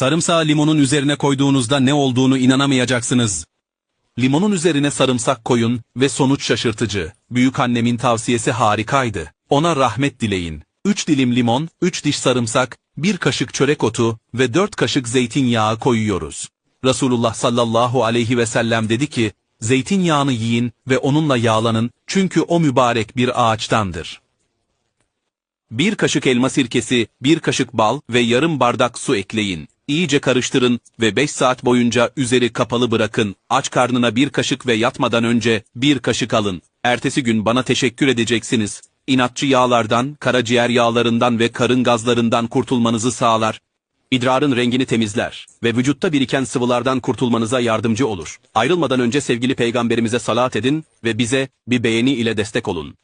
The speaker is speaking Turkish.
Sarımsağı limonun üzerine koyduğunuzda ne olduğunu inanamayacaksınız. Limonun üzerine sarımsak koyun ve sonuç şaşırtıcı. Büyük annemin tavsiyesi harikaydı. Ona rahmet dileyin. 3 dilim limon, 3 diş sarımsak, 1 kaşık çörek otu ve 4 kaşık zeytinyağı koyuyoruz. Resulullah sallallahu aleyhi ve sellem dedi ki, zeytinyağını yiyin ve onunla yağlanın çünkü o mübarek bir ağaçtandır. Bir kaşık elma sirkesi, bir kaşık bal ve yarım bardak su ekleyin. İyice karıştırın ve 5 saat boyunca üzeri kapalı bırakın. Aç karnına bir kaşık ve yatmadan önce bir kaşık alın. Ertesi gün bana teşekkür edeceksiniz. İnatçı yağlardan, karaciğer yağlarından ve karın gazlarından kurtulmanızı sağlar. İdrarın rengini temizler ve vücutta biriken sıvılardan kurtulmanıza yardımcı olur. Ayrılmadan önce sevgili peygamberimize salat edin ve bize bir beğeni ile destek olun.